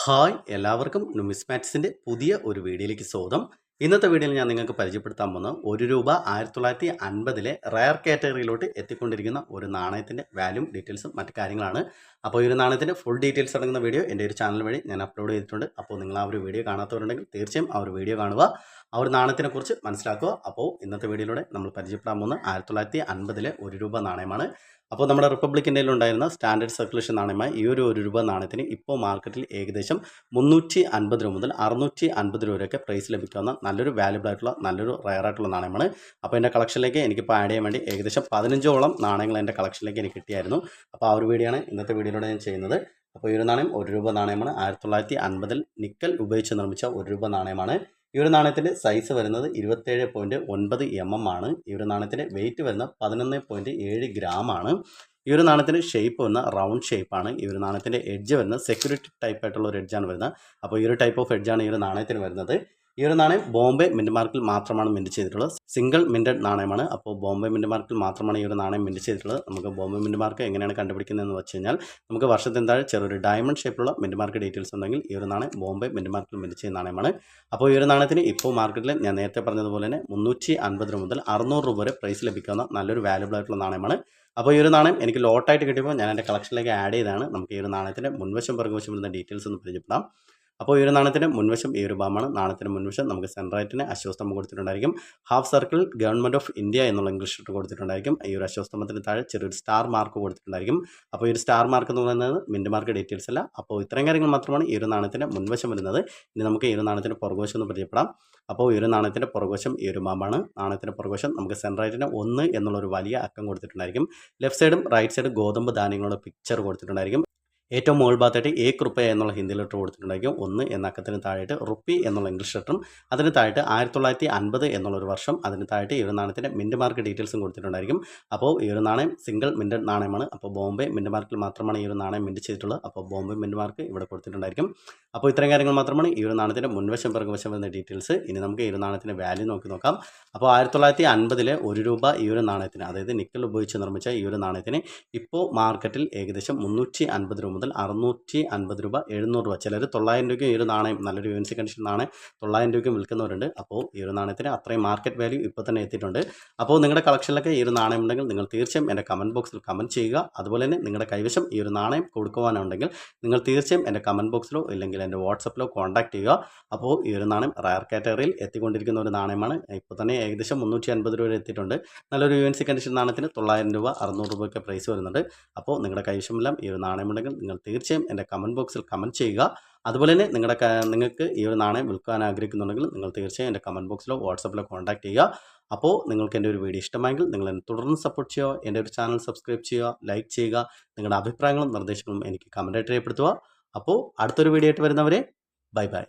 Hi എല്ലാവർക്കും നുമിസ്മാറ്റ്സിന്റെ പുതിയ ഒരു വീഡിയോയിലേക്ക് സ്വാഗതം. ഇന്നത്തെ വീഡിയോയിൽ ഞാൻ നിങ്ങൾക്ക് പരിചയപ്പെടുത്താൻ പോകുന്നത് ഒരു രൂപ ആയിരത്തി തൊള്ളായിരത്തി അൻപതിലെ റയർ കാറ്റഗറിയിലോട്ട് എത്തിക്കൊണ്ടിരിക്കുന്ന ഒരു നാണയത്തിന്റെ വാല്യൂ ഡീറ്റെയിൽസും മറ്റു കാര്യങ്ങളാണ്. അപ്പോൾ ഈ ഒരു നാണയത്തിന്റെ ഫുൾ ഡീറ്റെയിൽസ് അടങ്ങുന്ന വീഡിയോ എന്റെ ഒരു ചാനൽ വഴി ഞാൻ അപ്ലോഡ് ചെയ്തിട്ടുണ്ട്. അപ്പോൾ നിങ്ങൾ ആ ഒരു വീഡിയോ കാണാത്തവരുണ്ടെങ്കിൽ തീർച്ചയായും ആ ഒരു വീഡിയോ കാണുക. ആ ഒരു നാണയത്തിനെക്കുറിച്ച് മനസ്സിലാക്കുക. അപ്പോൾ ഇന്നത്തെ വീഡിയോയിലൂടെ നമ്മൾ പരിചയപ്പെടാൻ പോകുന്ന ആയിരത്തി തൊള്ളായിരത്തി ഒരു രൂപ നാണയമാണ്. അപ്പോൾ നമ്മുടെ റിപ്പബ്ലിക് ഇന്ത്യയിൽ ഉണ്ടായിരുന്ന സ്റ്റാൻഡേർഡ് സർക്കുലേഷൻ നാണയമായ ഈ ഒരു ഒരു രൂപ നാണയത്തിന് ഇപ്പോൾ മാർക്കറ്റിൽ ഏകദേശം മുന്നൂറ്റി അൻപത് രൂപ മുതൽ അറുന്നൂറ്റി അൻപത് രൂപ വരെയൊക്കെ പ്രൈസ് ലഭിക്കാവുന്ന നല്ലൊരു വാല്യുബിൾ ആയിട്ടുള്ള നല്ലൊരു റയർ ആയിട്ടുള്ള നാണയമാണ്. അപ്പോൾ എന്റെ കളക്ഷനിലേക്ക് എനിക്കിപ്പോൾ ആഡ് ചെയ്യാൻ വേണ്ടി ഏകദേശം പതിനഞ്ചോളം നാണയങ്ങൾ എന്റെ കളക്ഷനിലേക്ക് എനിക്ക് കിട്ടിയായിരുന്നു. അപ്പോൾ ആ ഒരു വീഡിയോ ആണ് ഇന്നത്തെ വീഡിയോയിലൂടെ ഞാൻ ചെയ്യുന്നത്. അപ്പോൾ ഈ ഒരു നാണയം ഒരു രൂപ നാണയമാണ്. ആയിരത്തി തൊള്ളായിരത്തി അൻപതിൽ നിക്കൽ ഉപയോഗിച്ച് നിർമ്മിച്ച ഒരു രൂപ നാണയമാണ്. ഈ ഒരു നാണയത്തിന്റെ സൈസ് വരുന്നത് ഇരുപത്തേഴ് പോയിന്റ് ഒൻപത് എം എം ആണ്. ഈ ഒരു നാണയത്തിന്റെ വെയിറ്റ് വരുന്ന പതിനൊന്ന് പോയിന്റ് ഏഴ് ഗ്രാം ആണ്. ഈ ഒരു നാണയത്തിന്റെ ഷേപ്പ് വരുന്ന റൗണ്ട് ഷേപ്പാണ് ഈ ഒരു നാണയത്തിന്റെ എഡ്ജ് വരുന്നത് സെക്യൂരിറ്റി ടൈപ്പ് ആയിട്ടുള്ള ഒരു എഡ്ജാണ് വരുന്നത്. അപ്പോൾ ഈ ഒരു ടൈപ്പ് ഓഫ് എഡ്ജാണ് ഈ ഒരു നാണയത്തിന് വരുന്നത്. ഈ ഒരു നാണയം ബോംബെ മിന്റ് മാർക്കിൽ മാത്രമാണ് മിന്റ് ചെയ്തിട്ടുള്ളത്. സിംഗിൾ മിന്റഡ് നാണയമാണ്. അപ്പോൾ ബോംബെ മിന്റ് മാർക്കിൽ മാത്രമാണ് ഈ ഒരു നാണയം മിന്റ് ചെയ്തിട്ടുള്ളത്. നമുക്ക് ബോംബെ മിന്റ് മാർക്ക് എങ്ങനെയാണ് കണ്ടുപിടിക്കുന്നതെന്ന് വെച്ച് കഴിഞ്ഞാൽ നമുക്ക് വർഷത്തിന് താഴെ ചെറിയൊരു ഡയമണ്ട് ഷേപ്പിലുള്ള മിന്റ് മാർക്ക് ഡീറ്റെയിൽസ് ഉണ്ടെങ്കിൽ ഈ ഒരു നാണയം ബോംബെ മിന്റ് മാർക്കിൽ മിന്റ് ചെയ്യുന്ന നാണയമാണ്. അപ്പോൾ ഈ ഒരു നാണയത്തിന് ഇപ്പോൾ മാർക്കറ്റിൽ ഞാൻ നേരത്തെ പറഞ്ഞതുപോലെ തന്നെ മുന്നൂറ്റി അൻപത് രൂപ മുതൽ അറുന്നൂറ് രൂപ വരെ പ്രൈസ് ലഭിക്കുന്ന നല്ലൊരു വാല്യുബിൾ ആയിട്ടുള്ള നാണയമാണ്. അപ്പോൾ ഈ ഒരു നാണയം എനിക്ക് ലോട്ടായിട്ട് കിട്ടിയപ്പോൾ ഞാൻ എന്റെ കളക്ഷനിലേക്ക് ആഡ് ചെയ്താണ് നമുക്ക് ഈ ഒരു നാണയത്തിന്റെ മുൻവശം പിറകുവശം വരുന്ന ഡീറ്റെയിൽസ് ഒന്ന് പരിചയപ്പെടാം. അപ്പോൾ ഈ ഒരു നാണയത്തിന് മുൻവശം ഈ ഒരു ഭാഗമാണ് നാണയത്തിന് മുൻവശം. നമുക്ക് സെൻട്രൈറ്റിന് അശ്വസ്തംഭം കൊടുത്തിട്ടുണ്ടായിരിക്കും. Half circle government of India എന്നുള്ള ഇംഗ്ലീഷ് ഇട്ട് കൊടുത്തിട്ടുണ്ടായിരിക്കും. ഈ ഒരു അശ്വസ്തംഭത്തിന് താഴെ ചെറിയൊരു സ്റ്റാർ മാർക്ക് കൊടുത്തിട്ടുണ്ടായിരിക്കും. അപ്പോൾ ഈ ഒരു സ്റ്റാർ മാർക്ക് എന്ന് പറയുന്നത് മിന്റ് മാർക്ക് ഡീറ്റെയിൽസ് അല്ല. അപ്പോൾ ഇത്രയും കാര്യങ്ങൾ മാത്രമാണ് ഈ ഒരു നാണയത്തിന്റെ മുൻവശം വരുന്നത്. ഇനി നമുക്ക് ഈ ഒരു നാണയത്തിന്റെ പുറകുവശം ഒന്ന് പരിചയപ്പെടാം. അപ്പോൾ ഈ ഒരു നാണയത്തിന്റെ പുറകുവശം ഈ ഒരു മാമാണ് നാണയത്തിന്റെ പുറകുവശം നമുക്ക് സെൻട്രൈറ്റിന് ഒന്ന് എന്നുള്ള ഒരു വലിയ അക്കം കൊടുത്തിട്ടുണ്ടായിരിക്കും. ലെഫ്റ്റ് സൈഡും റൈറ്റ് സൈഡും ഗോതമ്പ് ധാന്യങ്ങളുടെ പിക്ചർ കൊടുത്തിട്ടുണ്ടായിരിക്കും. ഏറ്റവും മുകൾ ഭാഗത്തായിട്ട് ഏക് റുപ്പ എന്നുള്ള ഹിന്ദി ലെറ്റർ കൊടുത്തിട്ടുണ്ടായിരിക്കും. ഒന്ന് എന്ന അക്കത്തിന് താഴെയായിട്ട് റുപ്പി എന്നുള്ള ഇംഗ്ലീഷ് ലെറ്ററും അതിന് താഴെയായിട്ട് ആയിരത്തി തൊള്ളായിരത്തി അൻപത് എന്നുള്ള ഒരു വർഷം അതിന് താഴെയായിട്ട് ഈ നാണയത്തിന്റെ മിന്റ് മാർക്ക് ഡീറ്റെയിൽസും കൊടുത്തിട്ടുണ്ടായിരിക്കും. അപ്പോൾ ഈ ഒരു നാണയം സിംഗിൾ മിന്റ് നാണയമാണ്. അപ്പോൾ ബോംബെ മിന്റ് മാർക്കിൽ മാത്രമാണ് ഈ ഒരു നാണയം മിന്റ് ചെയ്തിട്ടുള്ളത്. അപ്പോൾ ബോംബെ മിന്റ് മാർക്ക് ഇവിടെ കൊടുത്തിട്ടുണ്ടായിരിക്കും. അപ്പോൾ ഇത്രയും കാര്യങ്ങൾ മാത്രമാണ് ഈ ഒരു നാണയത്തിന്റെ മുൻവശം പിറകുവശം വരുന്ന ഡീറ്റെയിൽസ് ഇനി നമുക്ക് ഈ ഒരു നാണയത്തിന്റെ വാല്യൂ നോക്കി നോക്കാം. അപ്പോൾ ആയിരത്തി തൊള്ളായിരത്തി അൻപതിലെ ഒരു രൂപ ഈ ഒരു നാണയത്തിന് അതായത് നിക്കൽ ഉപയോഗിച്ച് നിർമ്മിച്ച ഈ ഒരു നാണയത്തിന് ഇപ്പോൾ മാർക്കറ്റിൽ ഏകദേശം മുന്നൂറ്റി അൻപത് രൂപ മുതൽ അറുന്നൂറ്റി അൻപത് രൂപ എഴുന്നൂറ് രൂപ. ചിലർ തൊള്ളായിരം രൂപയ്ക്കും ഈ ഒരു നാണയം നല്ലൊരു യൂണിസി കണ്ടീഷൻ നാണയം തൊള്ളായിരം രൂപയ്ക്കും വിൽക്കുന്നവരുണ്ട്. അപ്പോൾ ഈ ഒരു നാണയത്തിന് അത്രയും മാർക്കറ്റ് വാല്യൂ ഇപ്പോൾ തന്നെ എത്തിയിട്ടുണ്ട്. അപ്പോൾ നിങ്ങളുടെ കളക്ഷനിലൊക്കെ ഈ ഒരു നാണയം ഉണ്ടെങ്കിൽ നിങ്ങൾ തീർച്ചയായും എന്റെ കമന്റ് ബോക്സിൽ കമന്റ് ചെയ്യുക. അതുപോലെ തന്നെ നിങ്ങളുടെ കൈവശം ഈ ഒരു നാണയം കൊടുക്കുവാനുണ്ടെങ്കിൽ നിങ്ങൾ തീർച്ചയായും എന്റെ കമന്റ് ബോക്സിലോ ഇല്ലെങ്കിൽ എന്റെ വാട്സപ്പിലോ കോൺടാക്ട് ചെയ്യുക. അപ്പോൾ ഈ ഒരു നാണയം റയർ കാറ്റഗറിയിൽ എത്തിക്കൊണ്ടിരിക്കുന്ന ഒരു നാണയമാണ്. ഇപ്പോൾ തന്നെ ഏകദേശം മുന്നൂറ്റി അൻപത് രൂപ എത്തിയിട്ടുണ്ട്. നല്ലൊരു യു എൻ സി കണ്ടീഷൻ നാണയത്തിന് തൊള്ളായിരം രൂപ അറുന്നൂറ് രൂപയൊക്കെ പ്രൈസ് വരുന്നുണ്ട്. അപ്പോൾ നിങ്ങളുടെ കൈവശമെല്ലാം ഈ ഒരു നാണയം നാണയമുണ്ടെങ്കിൽ നിങ്ങൾ തീർച്ചയായും എന്റെ കമന്റ് ബോക്സിൽ കമന്റ് ചെയ്യുക. അതുപോലെ തന്നെ നിങ്ങളുടെ നിങ്ങൾക്ക് ഈ ഒരു നാണയം വിൽക്കാൻ ആഗ്രഹിക്കുന്നുണ്ടെങ്കിൽ നിങ്ങൾ തീർച്ചയായും എന്റെ കമന്റ് ബോക്സിലോ വാട്സപ്പിലോ കോൺടാക്ട് ചെയ്യുക. അപ്പോൾ നിങ്ങൾക്ക് എന്റെ ഒരു വീഡിയോ ഇഷ്ടമായെങ്കിൽ നിങ്ങൾ എന്നെ തുടർന്ന് സപ്പോർട്ട് ചെയ്യുക എന്റെ ഒരു ചാനൽ സബ്സ്ക്രൈബ് ചെയ്യുക ലൈക്ക് ചെയ്യുക നിങ്ങളുടെ അഭിപ്രായങ്ങളും നിർദ്ദേശങ്ങളും എനിക്ക് കമന്റായിട്ട് രേഖപ്പെടുത്തുക. അപ്പോൾ അടുത്തൊരു വീഡിയോ ആയിട്ട് വരുന്നവരെ ബൈ ബൈ